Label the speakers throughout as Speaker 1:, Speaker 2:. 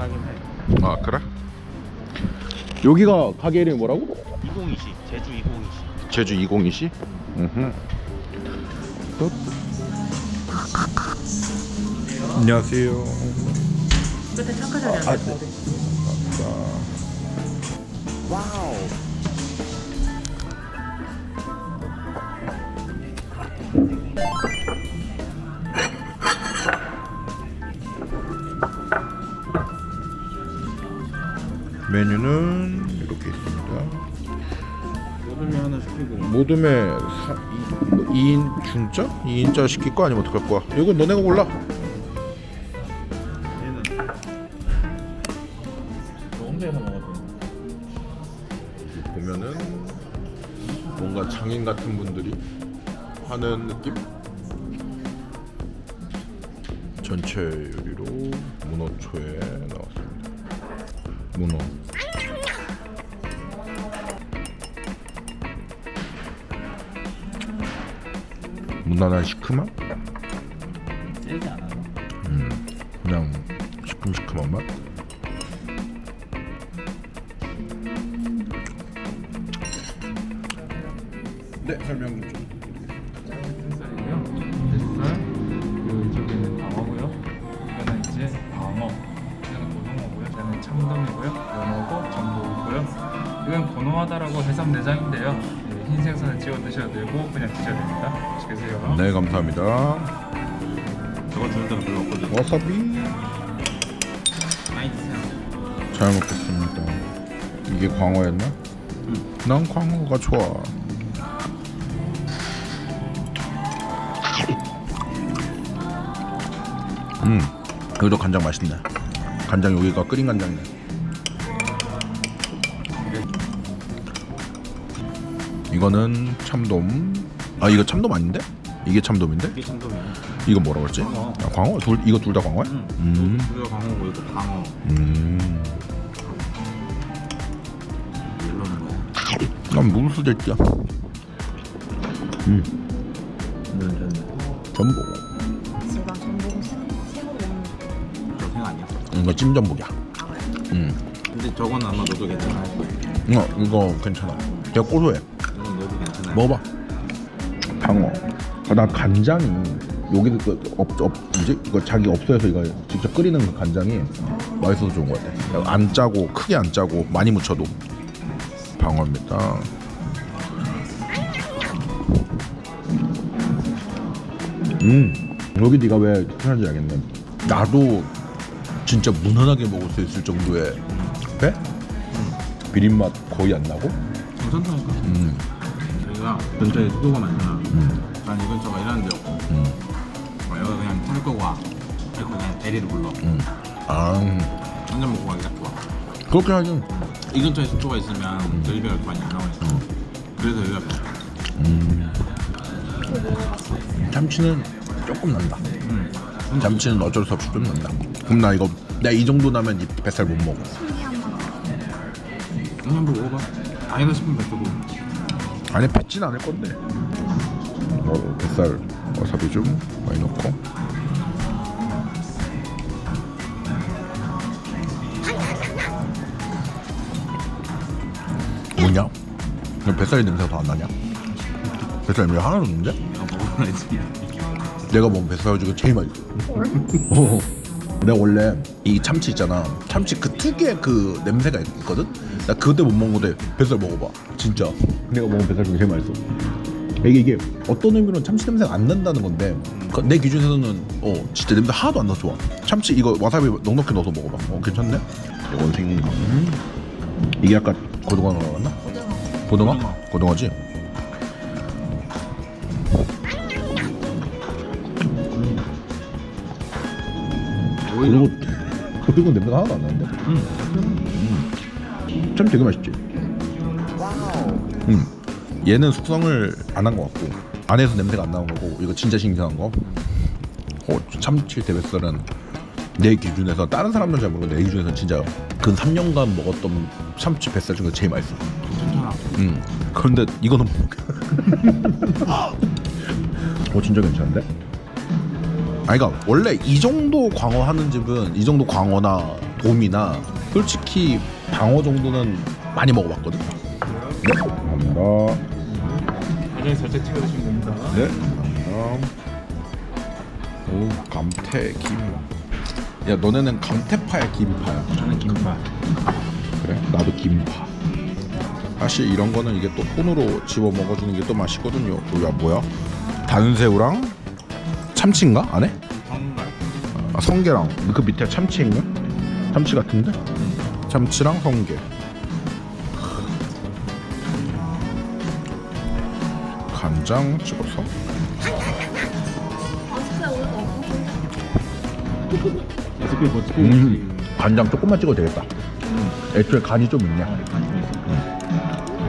Speaker 1: 잘하긴 해.
Speaker 2: 아 그래? 여기가 가게 이름이 뭐라고?
Speaker 1: 2020 제주 2020.
Speaker 2: 제주 2020? 음. 안녕하세요.
Speaker 3: 끝에 창가 자리
Speaker 2: 아,
Speaker 3: 앉았는데
Speaker 2: 와우. 메뉴는 이렇게 있습니다.
Speaker 1: 모듬이 하나 시키고.
Speaker 2: 모둠에 2인 중짜? 2인짜 시킬 거 아니면 어떡할 거야? 이건 너네가 골라.
Speaker 1: 얘는.
Speaker 2: 보면은 뭔가 장인 같은 분들이 하는 느낌? 전체 요리로 문어초에 나왔습니다. 문어. 무난한 시큼함?
Speaker 1: 세지 않아요?
Speaker 2: 음, 그냥 시큼시큼한 맛? 네, 설명 좀.
Speaker 4: 이건 고노하다라고 해삼 내장인데요. 예, 흰 생선을 찍어 드셔도 되고 그냥 드셔도 됩니다. 맛있게 드세요.
Speaker 2: 네, 감사합니다.
Speaker 1: 저거 주는 데는 별로 없거든.
Speaker 2: 와사비
Speaker 1: 많이 드세요.
Speaker 2: 잘 먹겠습니다. 이게 광어였나? 난 광어가 좋아. 음, 여기도 간장 맛있네. 간장 여기가 끓인 간장이네. 이거는 참돔. 아 이거 참돔 아닌데? 이게 참돔인데?
Speaker 1: 이게 참돔이야.
Speaker 2: 이거 뭐라 그랬지?
Speaker 1: 광어.
Speaker 2: 아, 광어? 둘 이거 둘 다 광어야?
Speaker 1: 응.
Speaker 2: 음.
Speaker 1: 이거 광어고 이거 광어.
Speaker 2: 음.
Speaker 1: 이러는 거야.
Speaker 2: 난 무수 됐죠. 음.
Speaker 1: 이건 좀
Speaker 2: 전복.
Speaker 3: 제가 전복 세모 먹는
Speaker 1: 그런 생각 아니야.
Speaker 2: 이거 찜전복이야. 음.
Speaker 1: 근데 저건 아마 너도 괜찮아. 할 거야.
Speaker 2: 어, 이거 괜찮아. 되게 고소해.
Speaker 1: 괜찮아.
Speaker 2: 먹어봐. 방어. 아, 나 간장이 그 없, 없, 이제 이거 자기 업소에서 이거 직접 끓이는 그 간장이 맛있어서 좋은 것 같아. 안 짜고 크게 안 짜고 많이 묻혀도 방어입니다. 음 여기 네가 왜 추천한지 알겠네. 나도 진짜 무난하게 먹을 수 있을 정도의 배? 비린 맛 거의 안 나고.
Speaker 1: 괜찮다니까.
Speaker 2: 음,
Speaker 1: 여기가 근처에 수도가 많잖아.
Speaker 2: 음,
Speaker 1: 난이 근처가 일하는 데였고.
Speaker 2: 음,
Speaker 1: 어, 여기 그냥 탈 거고 와. 탈거 그냥 대리를 불러.
Speaker 2: 음. 아,
Speaker 1: 한잔 먹고 가기 딱 좋아.
Speaker 2: 그렇게 하긴.
Speaker 1: 이 근처에 숙소가 있으면 델리베가 많이 안 나오니까. 그래서 여기가 좋아.
Speaker 2: 음. 참치는 조금 난다.
Speaker 1: 응.
Speaker 2: 참치는 어쩔 수 없이 좀 난다. 그럼 나 이거 내가 이 정도 나면 이 뱃살 못 먹어.
Speaker 1: 그냥 한번 먹어봐. 아니다 싶으면 뱉어도.
Speaker 2: 아니 뱉진 않을 건데. 어, 뱃살 와사비 좀 많이 넣고. 뭐냐? 너 뱃살 냄새가 더안 나냐? 뱃살 냄새 하나도 없는데?
Speaker 1: 내가
Speaker 2: 먹은 뱃살 중에 제일 맛있어. 어. 내가 원래 이 참치 있잖아. 참치 그 특유의 그 냄새가 있거든. 나 그때 못 먹은 건데 뱃살 먹어봐. 진짜. 내가 먹은 뱃살 중에 제일 맛있어. 이게 이게 어떤 의미로는 참치 냄새가 안 난다는 건데 그- 내 기준에서는 어 진짜 냄새 하나도 안 나 좋아. 참치 이거 와사비 넉넉히 넣어서 먹어봐. 어 괜찮네. 이건 거. 이게 아까 고등어 나왔나? 고등어?
Speaker 1: 고등어.
Speaker 2: 고등어지. 그리고 그리고 냄새가 하나도 안 나는데. 음. 참 되게 맛있지. 음. 얘는 숙성을 안 한 것 같고 안에서 냄새가 안 나온 거고 이거 진짜 신기한 거. 어, 참치 대뱃살은 내 기준에서 다른 사람들은 잘 모르고 내 기준에서 진짜 근 3년간 먹었던 참치 뱃살 중에 제일 맛있어.
Speaker 1: 괜찮아.
Speaker 2: 음. 그런데 이거는 못 먹어. 어 진짜 괜찮은데? 아니 그러니까 원래 이 정도 광어 하는 집은 이 정도 광어나 돔이나 솔직히 방어 정도는 많이 먹어봤거든. 네, 감사합니다.
Speaker 4: 나중에 살짝 찍어 드시면 됩니다.
Speaker 2: 네, 감사합니다. 오, 감태 김. 야, 너네는 감태파야, 김파야?
Speaker 1: 저는 김밥.
Speaker 2: 그래, 나도 김파. 사실 이런 거는 이게 또 손으로 집어 먹어주는 게 또 맛있거든요. 야, 뭐야? 단새우랑 참치인가 안에?
Speaker 1: 정말.
Speaker 2: 아, 성게랑 그 밑에 참치인가? 참치 같은데? 참치랑 성게. 간장 찍어서.
Speaker 1: 레시피 뭐 찍고
Speaker 2: 음, 간장 조금만 찍어도 되겠다. 애초에 간이 좀 있냐?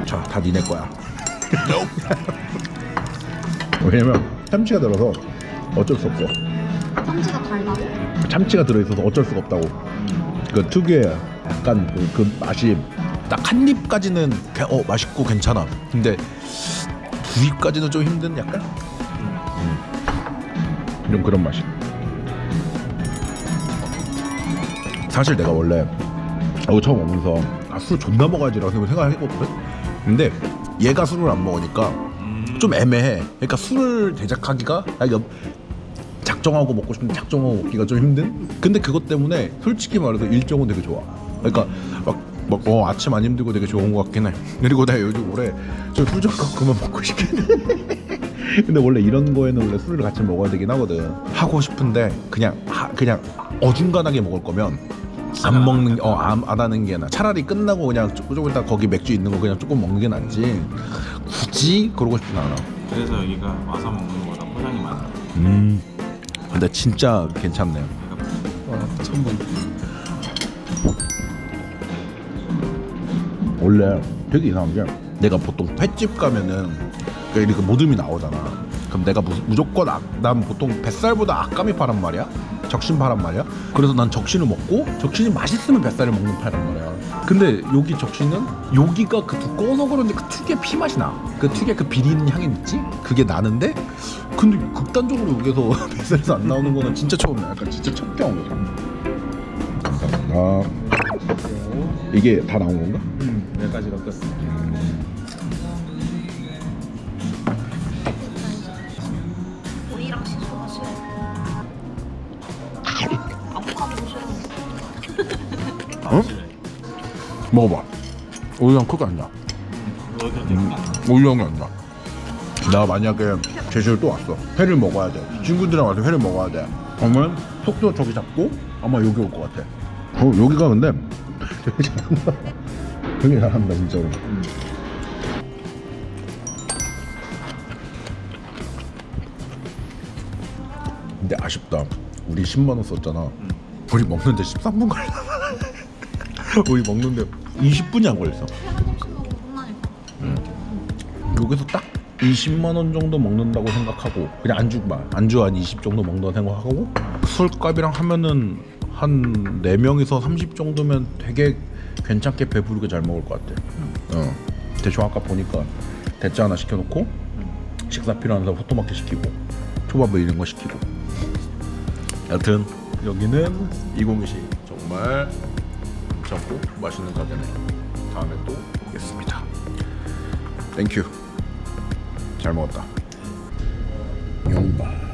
Speaker 2: 자, 다 니네 거야. 왜냐면 참치가 들어서 어쩔 수 없어.
Speaker 3: 참치가 달다고?
Speaker 2: 참치가 들어있어서 어쩔 수가 없다고. 그 특유의 약간 그, 그 맛이 딱 한 입까지는 개- 어 맛있고 괜찮아. 근데 두 입까지는 좀 힘든 약간 음. 좀 그런 맛이. 사실 내가 원래 이거 처음 오면서 아, 술 존나 먹어야지라고 생각을 했거든. 근데 얘가 술을 안 먹으니까 좀 애매해. 그러니까 술을 대작하기가 아, 옆- 작정하고 먹고 싶은데 작정하고 먹기가 좀 힘든. 근데 그것 때문에 솔직히 말해서 일정은 되게 좋아. 그러니까 막, 막 어, 아침 안 힘들고 되게 좋은 것 같긴 해. 그리고 내가 요즘 올해 좀술좀 그만 먹고 싶긴 해. 근데 원래 이런 거에는 원래 술을 같이 먹어야 되긴 하거든. 하고 싶은데 그냥 하, 그냥 어중간하게 먹을 거면 안 먹는 게- 어안 안 하는 게 나. 차라리 끝나고 그냥 조금 있다 거기 맥주 있는 거 그냥 조금 먹는 게 낫지. 굳이 그러고 싶진 않아.
Speaker 1: 그래서 여기가 와서 먹는 거보다 포장이 많아.
Speaker 2: 음. 근데 진짜 괜찮네요.
Speaker 1: 그러니까
Speaker 4: 천분.
Speaker 2: 원래 되게 이상한 게 내가 보통 횟집 가면은 그러니까 이렇게 모듬이 나오잖아. 그럼 내가 무, 무조건 악, 난 보통 뱃살보다 악감이 파란 말이야. 적신 파란 말이야. 그래서 난 적신을 먹고 적신이 맛있으면 뱃살을 먹는 파란 말이야. 근데 여기 적신은 여기가 그 두꺼워서 그런지 그 특유의 피 맛이 나. 그 특유의 그 비린 향이 있지? 그게 나는데 근데 극단적으로 여기서 뱃살에서 안 나오는 거는 진짜 처음이야. 약간 진짜 첫 경험이야. 감사합니다. 이게 다 나온 건가?
Speaker 3: 오이랑 시소가 싫어. 아보카도 싫어.
Speaker 2: 어? 먹어봐. 오이랑 크게 안 나. 음, 오이랑이 안 나. 나 만약에 제주를 또 왔어. 회를 먹어야 돼. 친구들이랑 와서 회를 먹어야 돼. 그러면 속도 저기 잡고 아마 여기 올 것 같아. 어, 여기가 근데 되게. 되게 잘한다 진짜로. 근데 아쉽다. 우리 10만 원 썼잖아. 우리 먹는데 13분 걸려. 우리 먹는데 20분이 안 걸렸어.
Speaker 3: 한 점씩 혼나니까.
Speaker 2: 여기서 딱 20만 원 정도 먹는다고 생각하고 그냥 안주만 안주 한 20 정도 먹는다고 생각하고 술값이랑 하면은 한 4명이서 30 정도면 되게 괜찮게 배부르게 잘 먹을 것 같아. 어. 대충 아까 보니까 대짜 하나 시켜놓고 식사 필요한 사람 호토마켓 시키고 초밥을 이런 거 시키고. 여튼 여기는 2020 정말 괜찮고 맛있는 가게네. 다음에 또 오겠습니다. 땡큐 잘 먹었다. 용바